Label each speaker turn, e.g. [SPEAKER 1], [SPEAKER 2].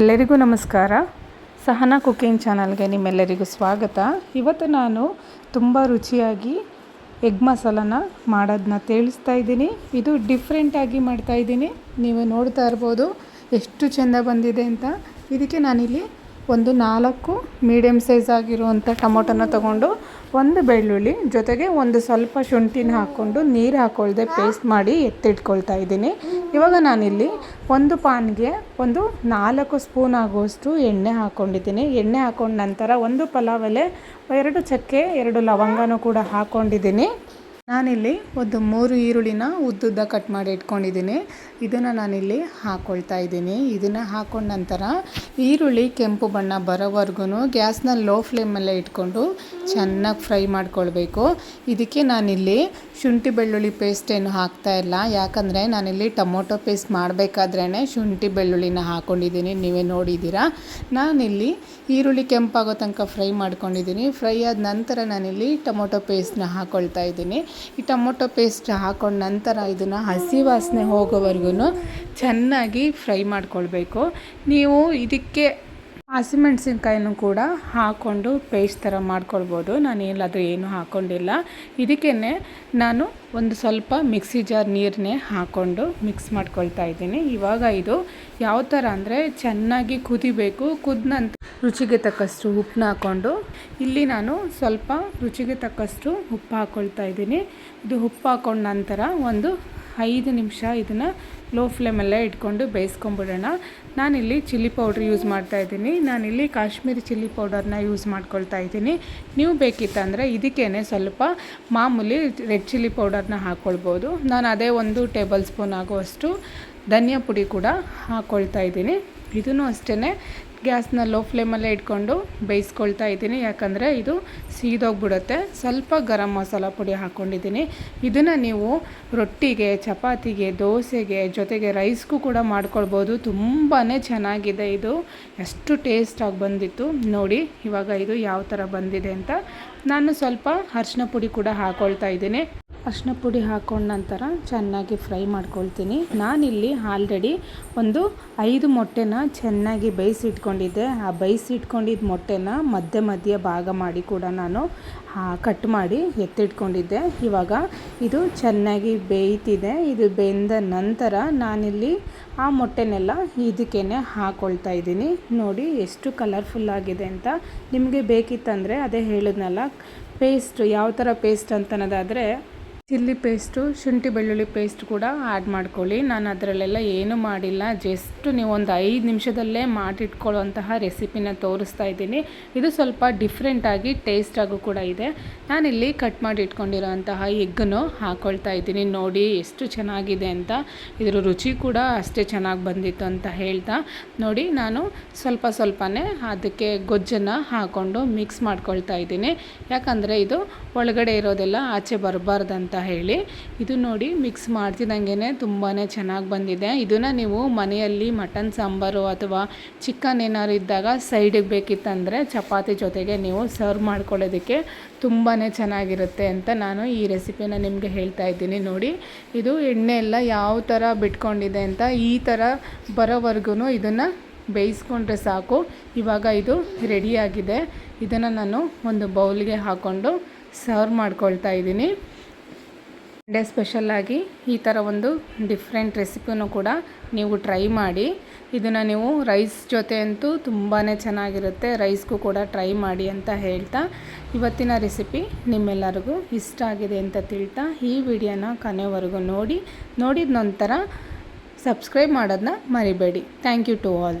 [SPEAKER 1] ಎಲ್ಲರಿಗೂ ನಮಸ್ಕಾರ. ಸಹನಾ ಕುಕಿಂಗ್ ಚಾನಲ್ಗೆ ನಿಮ್ಮೆಲ್ಲರಿಗೂ ಸ್ವಾಗತ. ಇವತ್ತು ನಾನು ತುಂಬ ರುಚಿಯಾಗಿ ಎಗ್ ಮಸಾಲನ ಮಾಡೋದನ್ನ ತಿಳಿಸ್ತಾ ಇದ್ದೀನಿ. ಇದು ಡಿಫ್ರೆಂಟಾಗಿ ಮಾಡ್ತಾ ಇದ್ದೀನಿ. ನೀವು ನೋಡ್ತಾ ಇರ್ಬೋದು ಎಷ್ಟು ಚೆಂದ ಬಂದಿದೆ ಅಂತ. ಇದಕ್ಕೆ ನಾನಿಲ್ಲಿ ಒಂದು ನಾಲ್ಕು ಮೀಡಿಯಮ್ ಸೈಜ್ ಆಗಿರುವಂಥ ಟೊಮೊಟೊನ ತಗೊಂಡು ಒಂದು ಬೆಳ್ಳುಳ್ಳಿ ಜೊತೆಗೆ ಒಂದು ಸ್ವಲ್ಪ ಶುಂಠಿನ ಹಾಕ್ಕೊಂಡು ನೀರು ಹಾಕ್ಕೊಳ್ದೆ ಪೇಸ್ಟ್ ಮಾಡಿ ಎತ್ತಿಟ್ಕೊಳ್ತಾ ಇದ್ದೀನಿ. ಇವಾಗ ನಾನಿಲ್ಲಿ ಒಂದು ಪಾನ್ಗೆ ಒಂದು ನಾಲ್ಕು ಸ್ಪೂನ್ ಆಗುವಷ್ಟು ಎಣ್ಣೆ ಹಾಕ್ಕೊಂಡಿದ್ದೀನಿ ಎಣ್ಣೆ ಹಾಕೊಂಡ ನಂತರ ಒಂದು ಪಲಾವ್ ಎಲೆ, ಎರಡು ಚಕ್ಕೆ, ಎರಡು ಲವಂಗನೂ ಕೂಡ ಹಾಕ್ಕೊಂಡಿದ್ದೀನಿ ನಾನಿಲ್ಲಿ ಒಂದು ಮೂರು ಈರುಳ್ಳಿನ ಉದ್ದುದ್ದ ಕಟ್ ಮಾಡಿ ಇಟ್ಕೊಂಡಿದ್ದೀನಿ. ಇದನ್ನು ನಾನಿಲ್ಲಿ ಹಾಕ್ಕೊಳ್ತಾ ಇದ್ದೀನಿ. ಇದನ್ನು ಹಾಕೊಂಡ ನಂತರ ಈರುಳ್ಳಿ ಕೆಂಪು ಬಣ್ಣ ಬರೋವರೆಗೂ ಗ್ಯಾಸ್ನ ಲೋ ಫ್ಲೇಮಲ್ಲೇ ಇಟ್ಕೊಂಡು ಚೆನ್ನಾಗಿ ಫ್ರೈ ಮಾಡ್ಕೊಳ್ಬೇಕು. ಇದಕ್ಕೆ ನಾನಿಲ್ಲಿ ಶುಂಠಿ ಬೆಳ್ಳುಳ್ಳಿ ಪೇಸ್ಟ್ ಏನು ಹಾಕ್ತಾ ಇಲ್ಲ. ಯಾಕಂದರೆ ನಾನಿಲ್ಲಿ ಟೊಮೊಟೊ ಪೇಸ್ಟ್ ಮಾಡಬೇಕಾದ್ರೇ ಶುಂಠಿ ಬೆಳ್ಳುಳ್ಳಿನ ಹಾಕ್ಕೊಂಡಿದ್ದೀನಿ ನೀವೇ ನೋಡಿದ್ದೀರಾ. ನಾನಿಲ್ಲಿ ಈರುಳ್ಳಿ ಕೆಂಪಾಗೋ ತನಕ ಫ್ರೈ ಮಾಡ್ಕೊಂಡಿದ್ದೀನಿ. ಫ್ರೈ ಆದ ನಂತರ ನಾನಿಲ್ಲಿ ಟೊಮೊಟೊ ಪೇಸ್ಟ್ನ ಹಾಕ್ಕೊಳ್ತಾ ಇದ್ದೀನಿ. ಈ ಟೊಮೊಟೊ ಪೇಸ್ಟ್ ಹಾಕೊಂಡ ನಂತರ ಇದನ್ನು ಹಸಿ ವಾಸನೆ ಹೋಗೋವರೆಗೂ ಚೆನ್ನಾಗಿ ಫ್ರೈ ಮಾಡ್ಕೊಳ್ಬೇಕು. ನೀವು ಇದಕ್ಕೆ ಹಸಿಮೆಣ್ಸಿನ್ಕಾಯಿನೂ ಕೂಡ ಹಾಕ್ಕೊಂಡು ಪೇಸ್ಟ್ ಥರ ಮಾಡ್ಕೊಳ್ಬೋದು. ನಾನು ಎಲ್ಲಾದರೂ ಏನು ಹಾಕ್ಕೊಂಡಿಲ್ಲ ಇದಕ್ಕೇ ನಾನು ಒಂದು ಸ್ವಲ್ಪ ಮಿಕ್ಸಿ ಜಾರ್ ನೀರನ್ನೇ ಹಾಕ್ಕೊಂಡು ಮಿಕ್ಸ್ ಮಾಡ್ಕೊಳ್ತಾ ಇದ್ದೀನಿ. ಇವಾಗ ಇದು ಯಾವ ಥರ ಅಂದರೆ ಚೆನ್ನಾಗಿ ಕುದಿಬೇಕು. ಕುದ ನಂತರ ರುಚಿಗೆ ತಕ್ಕಷ್ಟು ಉಪ್ಪನ್ನ ಹಾಕ್ಕೊಂಡು ಇಲ್ಲಿ ನಾನು ಸ್ವಲ್ಪ ರುಚಿಗೆ ತಕ್ಕಷ್ಟು ಉಪ್ಪು ಹಾಕ್ಕೊಳ್ತಾ ಇದ್ದೀನಿ. ಇದು ಉಪ್ಪು ಹಾಕ್ಕೊಂಡ ನಂತರ ಒಂದು ಐದು ನಿಮಿಷ ಇದನ್ನು ಲೋ ಫ್ಲೇಮಲ್ಲೇ ಇಟ್ಕೊಂಡು ಬೇಯಿಸ್ಕೊಂಬಿಡೋಣ. ನಾನಿಲ್ಲಿ ಚಿಲ್ಲಿ ಪೌಡ್ರ್ ಯೂಸ್ ಮಾಡ್ತಾ ಇದ್ದೀನಿ. ನಾನಿಲ್ಲಿ ಕಾಶ್ಮೀರಿ ಚಿಲ್ಲಿ ಪೌಡರ್ನ ಯೂಸ್ ಮಾಡ್ಕೊಳ್ತಾ ಇದ್ದೀನಿ. ನೀವು ಬೇಕಿತ್ತಂದರೆ ಇದಕ್ಕೇ ಸ್ವಲ್ಪ ಮಾಮೂಲಿ ರೆಡ್ ಚಿಲ್ಲಿ ಪೌಡರ್ನ ಹಾಕ್ಕೊಳ್ಬೋದು ನಾನು ಅದೇ ಒಂದು ಟೇಬಲ್ ಸ್ಪೂನ್ ಆಗುವಷ್ಟು ಧನಿಯಾ ಪುಡಿ ಕೂಡ ಹಾಕ್ಕೊಳ್ತಾ ಇದ್ದೀನಿ. ಇದೂ ಅಷ್ಟೇ ಗ್ಯಾಸ್ನ ಲೋ ಫ್ಲೇಮಲ್ಲೇ ಇಟ್ಕೊಂಡು ಬೇಯಿಸ್ಕೊಳ್ತಾ ಇದ್ದೀನಿ. ಯಾಕಂದರೆ ಇದು ಸೀದೋಗ್ಬಿಡುತ್ತೆ. ಸ್ವಲ್ಪ ಗರಂ ಮಸಾಲ ಪುಡಿ ಹಾಕ್ಕೊಂಡಿದ್ದೀನಿ ಇದನ್ನು ನೀವು ರೊಟ್ಟಿಗೆ, ಚಪಾತಿಗೆ, ದೋಸೆಗೆ ಜೊತೆಗೆ ರೈಸ್ಗೂ ಕೂಡ ಮಾಡ್ಕೊಳ್ಬೋದು. ತುಂಬಾ ಚೆನ್ನಾಗಿದೆ ಇದು. ಎಷ್ಟು ಟೇಸ್ಟಾಗಿ ಬಂದಿತ್ತು. ನೋಡಿ, ಇವಾಗ ಇದು ಯಾವ ಥರ ಬಂದಿದೆ ಅಂತ ನಾನು ಸ್ವಲ್ಪ ಅರ್ಶಿನ ಪುಡಿ ಕೂಡ ಹಾಕ್ಕೊಳ್ತಾ ಇದ್ದೀನಿ. ಅರ್ಶಿನ ಪುಡಿ ಹಾಕೊಂಡ ನಂತರ ಚೆನ್ನಾಗಿ ಫ್ರೈ ಮಾಡ್ಕೊಳ್ತೀನಿ. ನಾನಿಲ್ಲಿ ಆಲ್ರೆಡಿ ಒಂದು ಐದು ಮೊಟ್ಟೆನ ಚೆನ್ನಾಗಿ ಬೇಯಿಸಿಟ್ಕೊಂಡಿದ್ದೆ. ಆ ಬೇಯಿಸಿಟ್ಕೊಂಡಿದ್ದ ಮೊಟ್ಟೆನ ಮಧ್ಯ ಮಧ್ಯ ಭಾಗ ಮಾಡಿ ಕೂಡ ನಾನು ಕಟ್ ಮಾಡಿ ಎತ್ತಿಟ್ಕೊಂಡಿದ್ದೆ. ಇವಾಗ ಇದು ಚೆನ್ನಾಗಿ ಬೇಯ್ತಿದೆ. ಇದು ಬೆಂದ ನಂತರ ನಾನಿಲ್ಲಿ ಆ ಮೊಟ್ಟೆನೆಲ್ಲ ಇದಕ್ಕೇ ಹಾಕ್ಕೊಳ್ತಾ ಇದ್ದೀನಿ. ನೋಡಿ ಎಷ್ಟು ಕಲರ್ಫುಲ್ ಆಗಿದೆ ಅಂತ. ನಿಮಗೆ ಬೇಕಿತ್ತಂದರೆ ಅದೇ ಹೇಳಿದ್ನಲ್ಲ ಪೇಸ್ಟ್ ಯಾವ ಥರ ಪೇಸ್ಟ್ ಅಂತನೋದಾದರೆ ಚಿಲ್ಲಿ ಪೇಸ್ಟು, ಶುಂಠಿ ಬೆಳ್ಳುಳ್ಳಿ ಪೇಸ್ಟ್ ಕೂಡ ಆ್ಯಡ್ ಮಾಡ್ಕೊಳ್ಳಿ. ನಾನು ಅದರಲ್ಲೆಲ್ಲ ಏನೂ ಮಾಡಿಲ್ಲ. ಜಸ್ಟ್ ನೀವು ಒಂದು ಐದು ನಿಮಿಷದಲ್ಲೇ ಮಾಡಿಟ್ಕೊಳ್ಳುವಂತಹ ರೆಸಿಪಿನ ತೋರಿಸ್ತಾ ಇದ್ದೀನಿ. ಇದು ಸ್ವಲ್ಪ ಡಿಫ್ರೆಂಟಾಗಿ ಟೇಸ್ಟಾಗೂ ಕೂಡ ಇದೆ. ನಾನಿಲ್ಲಿ ಕಟ್ ಮಾಡಿ ಇಟ್ಕೊಂಡಿರೋಂತಹ ಎಗ್ಗನ್ನು ಹಾಕ್ಕೊಳ್ತಾ ಇದ್ದೀನಿ. ನೋಡಿ ಎಷ್ಟು ಚೆನ್ನಾಗಿದೆ ಅಂತ. ಇದರ ರುಚಿ ಕೂಡ ಅಷ್ಟೇ ಚೆನ್ನಾಗಿ ಬಂದಿತ್ತು ಅಂತ ಹೇಳ್ತಾ. ನೋಡಿ ನಾನು ಸ್ವಲ್ಪ ಸ್ವಲ್ಪನೇ ಅದಕ್ಕೆ ಗೊಜ್ಜನ್ನು ಹಾಕ್ಕೊಂಡು ಮಿಕ್ಸ್ ಮಾಡ್ಕೊಳ್ತಾ ಇದ್ದೀನಿ. ಯಾಕಂದರೆ ಇದು ಒಳಗಡೆ ಇರೋದೆಲ್ಲ ಆಚೆ ಬರಬಾರ್ದಂತ ಹೇಳಿ. ಇದು ನೋಡಿ ಮಿಕ್ಸ್ ಮಾಡ್ತಿದ್ದಂಗೆ ತುಂಬಾ ಚೆನ್ನಾಗಿ ಬಂದಿದೆ. ಇದನ್ನು ನೀವು ಮನೆಯಲ್ಲಿ ಮಟನ್ ಸಾಂಬಾರು ಅಥವಾ ಚಿಕನ್ ಏನಾದ್ರು ಇದ್ದಾಗ ಸೈಡಿಗೆ ಬೇಕಿತ್ತಂದರೆ ಚಪಾತಿ ಜೊತೆಗೆ ನೀವು ಸರ್ವ್ ಮಾಡ್ಕೊಳ್ಳೋದಕ್ಕೆ ತುಂಬಾ ಚೆನ್ನಾಗಿರುತ್ತೆ ಅಂತ ನಾನು ಈ ರೆಸಿಪಿನ ನಿಮಗೆ ಹೇಳ್ತಾ ಇದ್ದೀನಿ. ನೋಡಿ, ಇದು ಎಣ್ಣೆ ಎಲ್ಲ ಯಾವ ಥರ ಬಿಟ್ಕೊಂಡಿದೆ ಅಂತ ಈ ಥರ ಬರೋವರೆಗೂ ಇದನ್ನು ಬೇಯಿಸ್ಕೊಂಡ್ರೆ ಸಾಕು. ಇವಾಗ ಇದು ರೆಡಿಯಾಗಿದೆ ಇದನ್ನು ನಾನು ಒಂದು ಬೌಲ್ಗೆ ಹಾಕ್ಕೊಂಡು ಸರ್ವ್ ಮಾಡ್ಕೊಳ್ತಾ ಇದ್ದೀನಿ. ಡೇ ಈ ಥರ ಒಂದು ಡಿಫ್ರೆಂಟ್ ರೆಸಿಪಿನೂ ಕೂಡ ನೀವು ಟ್ರೈ ಮಾಡಿ. ಇದನ್ನು ನೀವು ರೈಸ್ ಜೊತೆ ಅಂತೂ ತುಂಬಾ ಚೆನ್ನಾಗಿರುತ್ತೆ. ರೈಸ್ಗೂ ಕೂಡ ಟ್ರೈ ಮಾಡಿ ಅಂತ ಹೇಳ್ತಾ ಇವತ್ತಿನ ರೆಸಿಪಿ ನಿಮ್ಮೆಲ್ಲರಿಗೂ ಇಷ್ಟ ಆಗಿದೆ ಅಂತ ತಿಳ್ತಾ ಈ ವಿಡಿಯೋನ ಕೊನೆವರೆಗೂ ನೋಡಿ. ನೋಡಿದ ನಂತರ ಸಬ್ಸ್ಕ್ರೈಬ್ ಮಾಡೋದನ್ನ ಮರಿಬೇಡಿ. Thank you to all.